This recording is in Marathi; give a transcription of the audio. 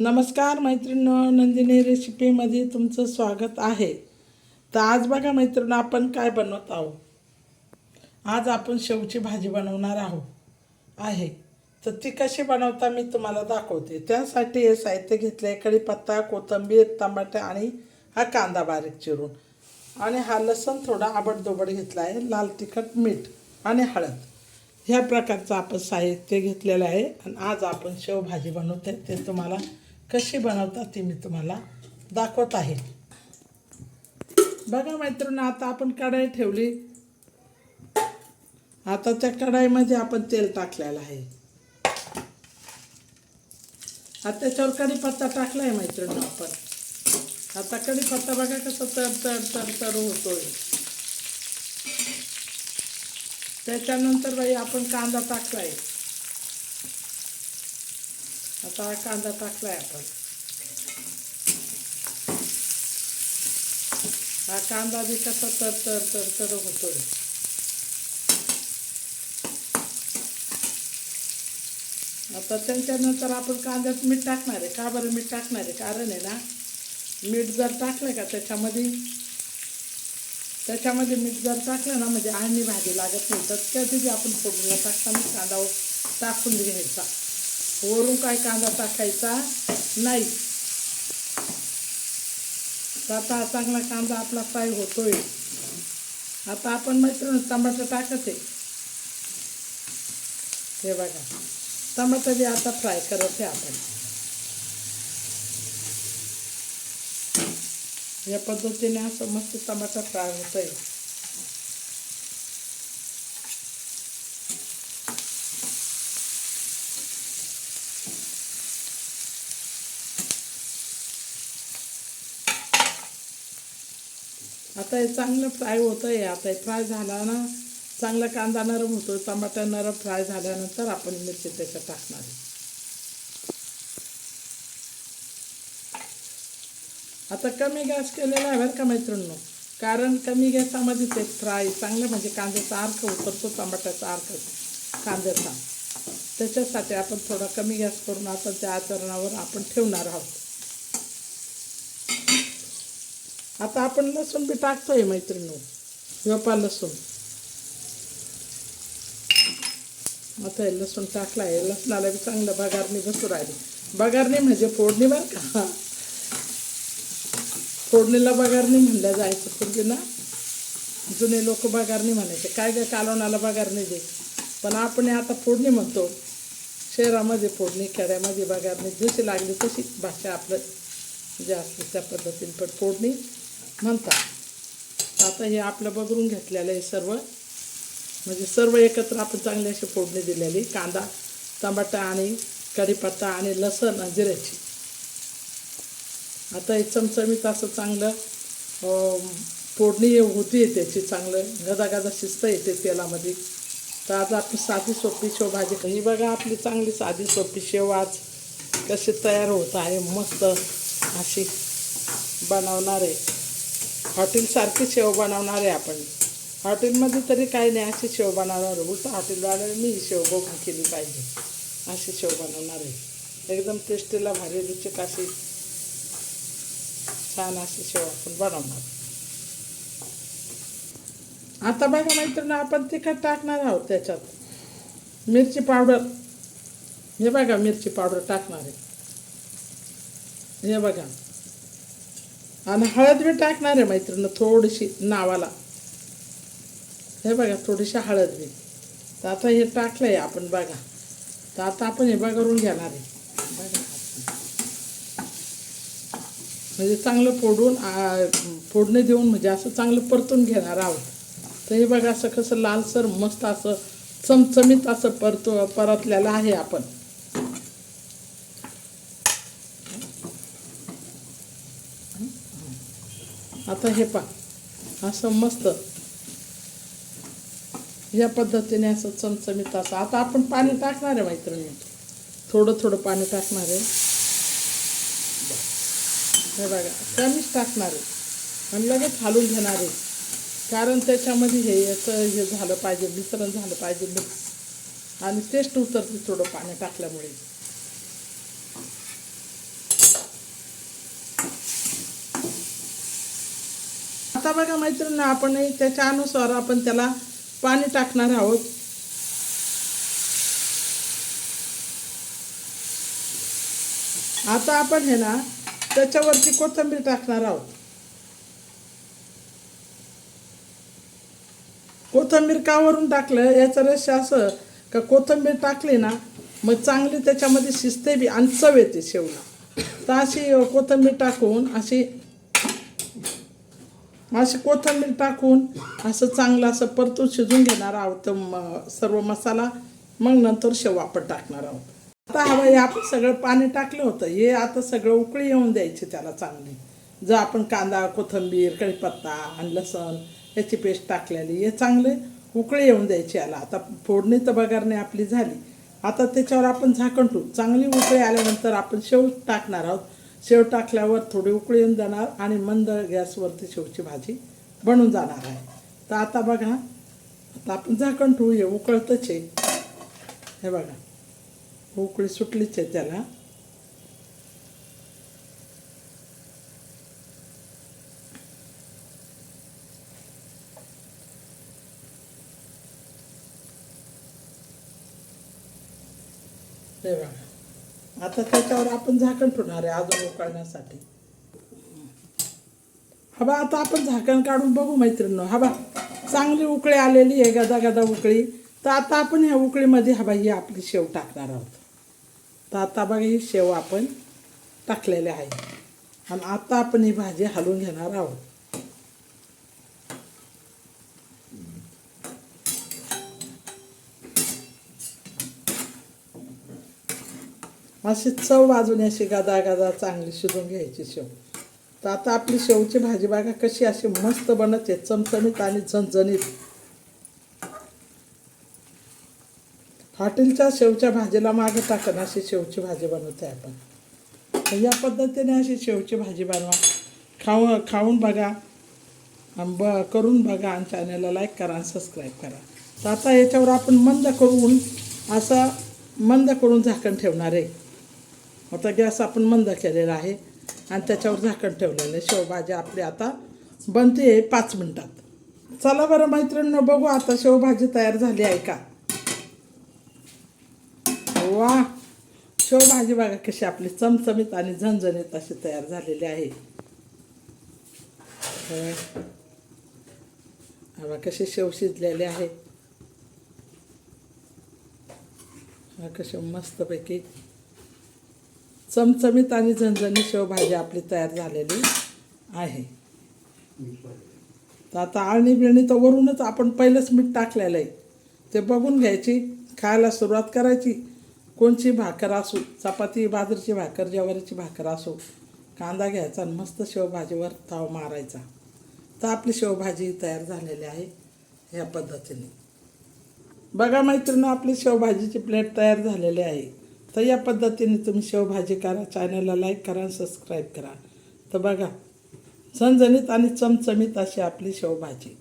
नमस्कार मैत्रिणी नंदिनी रेसिपीमध्ये तुमचं स्वागत आहे. तर आज बघा मैत्रिणी आपण काय बनवत आहोत? आज आपण शेवची भाजी बनवणार आहोत. आहे. तर ती कशी बनवता मी तुम्हाला दाखवते. त्यासाठी हे साहित्य घेतलं आहे कढीपत्ता कोथिंबीर टमाटे आणि हा कांदा बारीक चिरून. आणि हा लसण थोडा आबडदोबड घेतला आहे लाल तिखट मीठ आणि हळद. ह्या प्रकारचं आपण साहित्य घेतलेलं आहे. आणि आज आपण शेवभाजी बनवते ते तुम्हाला कशी बनवतात ती मी तुम्हाला दाखवत आहे. बघा मैत्रिणी आता आपण कढाई ठेवली. आता त्या कढाईमध्ये आपण तेल टाकलेलं आहे. आता त्याच्यावर कढीपत्ता टाकला आहे मैत्रिणी आपण. आता कढीपत्ता बघा कसं तर तर तर तर होतोय. त्याच्यानंतर बाई आपण कांदा टाकलाय. आता हा कांदा टाकलाय आपण हा कांदा बी कसा तर तर तर तर होतोय आता त्यांच्यानंतर आपण कांद्यात मीठ टाकणार आहे का बरं मीठ टाकणार आहे कारण आहे ना मीठ जर टाकलं का त्याच्यामध्ये त्याच्यामध्ये मीठ जर टाकलं ना म्हणजे आणि भाजी लागत नाही तर त्या तिथे आपण फोडणीला टाकताना कांदा टाकून घ्यायचा वरून काय कांदा टाकायचा? नाही. तर आता हा चांगला कांदा आपला फ्राय होतोय. आता आपण मैत्रीण टमाटर टाकत. आहे हे बघा. टमाटर बी आता फ्राय करत आहे आपण. या पद्धतीने असं मस्त टमाटर फ्राय होत आता हे चांगलं फ्राय होतं आहे आता हे फ्राय झाला ना चांगला कांदा नरम होतो टमाटा नरम फ्राय झाल्यानंतर आपण मिरची त्याच्यात टाकणार आहे. आता कमी गॅस केलेला आहे बरं का मैत्रिणींनो? कारण कमी गॅसामध्ये ते फ्राय चांगलं म्हणजे कांद्याचा अर्क उतरतो टमाट्याचा अर्क कांद्याचा. त्याच्यासाठी आपण थोडा कमी गॅस करून आता त्या आचरणावर आपण ठेवणार आहोत. आता आपण लसूण बी टाकतोय मैत्रिणी व्यापा लसूण. आता हे लसूण टाकला आहे लसणाला बी चांगलं बगारणी बसू राहिली. बगारणी म्हणजे फोडणी बरं का? फोडणीला बगारणी म्हणलं जायचं पूर्वी ना? जुने लोक बगारणी म्हणायचे. काय काय कालवणाला बगारणी दे. पण आपण आता फोडणी म्हणतो. शहरामध्ये फोडणी खेड्यामध्ये बगारणी जशी लागली तशी भाषा आपलं जे असते त्या पद्धतीने. पण फोडणी म्हणतात आता हे आपलं बघरून घेतलेलं आहे सर्व. म्हणजे सर्व एकत्र आपण चांगली अशी फोडणी दिलेली. कांदा टमाटा आणि कढीपत्ता आणि लसण आणि जिऱ्याची. आता हे चमचमीत असं चांगलं फोडणी होती त्याची चांगलं. गदा गदा शिस्त येते तेलामध्ये. तर आज आपली साधी सोपी शेव भाजी. ही बघा आपली चांगली साधी सोपी शेव आज कशी तयार होत आहे मस्त अशी बनवणार आहे. हॉटेलसारखी शेव बनवणार आहे आपण. हॉटेलमध्ये तरी काही नाही अशी शेव बनवणार उलट हॉटेलवाल्याने मी शेव बघून केली पाहिजे. अशी शेव बनवणार. आहे एकदम टेस्टीला भारी रुचिक अशी छान अशी शेव आपण बनवणार. आता बघा मैत्रिणी आपण तिखट टाकणार आहोत त्याच्यात. मिरची पावडर. हे बघा मिरची पावडर टाकणार. आहे हे बघा. आणि हळद बी टाकणार आहे मैत्रीनं थोडीशी नावाला. हे बघा थोडीशी हळद बी. तर आता हे टाकलं आहे आपण बघा. तर आता आपण हे बघरून घेणार आहे. बघा म्हणजे चांगलं फोडून फोडणे देऊन म्हणजे असं चांगलं परतून घेणार आहोत. तर हे बघा असं कसं लालसर मस्त असं चमचमीत असं परतो परतलेलं आहे आपण. आता हे पा असं मस्त. या पद्धतीने असं चमचमीत असं. आता आपण पाणी टाकणार आहे मैत्रिणी. थोडं थोडं पाणी टाकणार आहे. हे बघा कमीच टाकणार आहे. आणि लगेच हालून घेणार आहे. कारण त्याच्यामध्ये हे याचं हे झालं पाहिजे मिश्रण झालं पाहिजे मिक्स आणि टेस्ट उतरते थोडं पाणी टाकल्यामुळे. आता बघा मैत्रिणी आपण त्याच्या अनुसार आपण त्याला पाणी टाकणार आहोत. आता आपण हे ना त्याच्यावरती कोथिंबीर टाकणार आहोत. कोथिंबीर का वरून टाकलं याचं रहस्य असं का कोथिंबीर टाकली ना मग चांगली त्याच्यामध्ये शिजते बी आणि चव येते शेवला. तर अशी कोथिंबीर टाकून अशी अशी कोथिंबीर टाकून असं चांगलं असं परतून शिजून घेणार आहोत सर्व मसाला. मग नंतर शेव आपण टाकणार आहोत. आता हवं हे आपण सगळं पाणी टाकलं होतं. हे आता सगळं उकळी येऊन द्यायची त्याला चांगली. जर आपण कांदा कोथिंबीर कढीपत्ता आणि लसण याची पेस्ट टाकलेली हे चांगले उकळी येऊन द्यायची याला. आता फोडणी तर बघारणे आपली झाली. आता त्याच्यावर आपण झाकण ठेवू. चांगली उकळी आल्यानंतर आपण शेव टाकणार आहोत. शेव टाकल्यावर थोडी उकळी येऊन जाणार आणि मंद गॅसवरती शेवची भाजी बनून जाणार आहे. तर आता बघा आता आपण झाकण ठेवूया हे उकळतच आहे. हे बघा उकळी सुटलीच आहे त्याला. हे बघा. आता त्याच्यावर आपण झाकण ठेवणार आहे अजून उकळण्यासाठी. हवा आता आपण झाकण काढून बघू मैत्रिणी हवा चांगली उकळी आलेली आहे गदा गदा उकळी. तर आता आपण ह्या उकळीमध्ये हवा ही आपली शेव टाकणार आहोत. तर आता बघा ही शेव आपण टाकलेली आहे. आणि आता आपण ही भाजी हलवून घेणार आहोत. अशी चव वाजून अशी गदा गदा चांगली शिजून घ्यायची शेव. तर आता आपली शेवची भाजी बघा कशी अशी मस्त बनते चमचमीत आणि झणझणीत. हॉटेलच्या शेवच्या भाजीला मागे टाकण अशी शेवची भाजी बनवते आपण. या पद्धतीने अशी शेवची भाजी बनवा. खाऊ खाऊन बघा. ब करून बघा आणि चॅनलला लाईक करा आणि सबस्क्राईब करा. तर आता याच्यावर आपण मंद करून असं मंद करून झाकण ठेवणार आहे. आता गॅस आपण मंद केलेला आहे आणि त्याच्यावर झाकण ठेवलेलं आहे. शेवभाजी आपली आता बनते पाच मिनटात. चला बरं मैत्रिणीनं बघू आता शेवभाजी तयार झाली आहे का? वा! शेवभाजी बघा कशी आपली चमचमीत आणि झणझणीत अशी तयार झालेली आहे. हे कशी शेव शिजलेली आहे. हा कशी मस्तपैकी चमचमीत आणि झणझणी शेवभाजी आपली तयार झालेली आहे. तर आता आळणी बिळणी तर वरूनच आपण पहिलंच मीठ टाकलेलं आहे. ते बघून घ्यायची खायला सुरुवात करायची. कोणची भाकर असो चपाती बाजरीची भाकर ज्वारीची भाकर असो कांदा घ्यायचा आणि मस्त शेवभाजीवर ताव मारायचा. तर आपली शेवभाजी तयार झालेली आहे ह्या पद्धतीने. बघा मैत्रिणी आपली शेवभाजीची प्लेट तयार झालेली आहे. तर या पद्धतीने तुम्ही शेवभाजी करा चॅनलला लाईक करा सबस्क्राईब करा. तर बघा झणझणीत आणि चमचमीत अशी आपली शेवभाजी.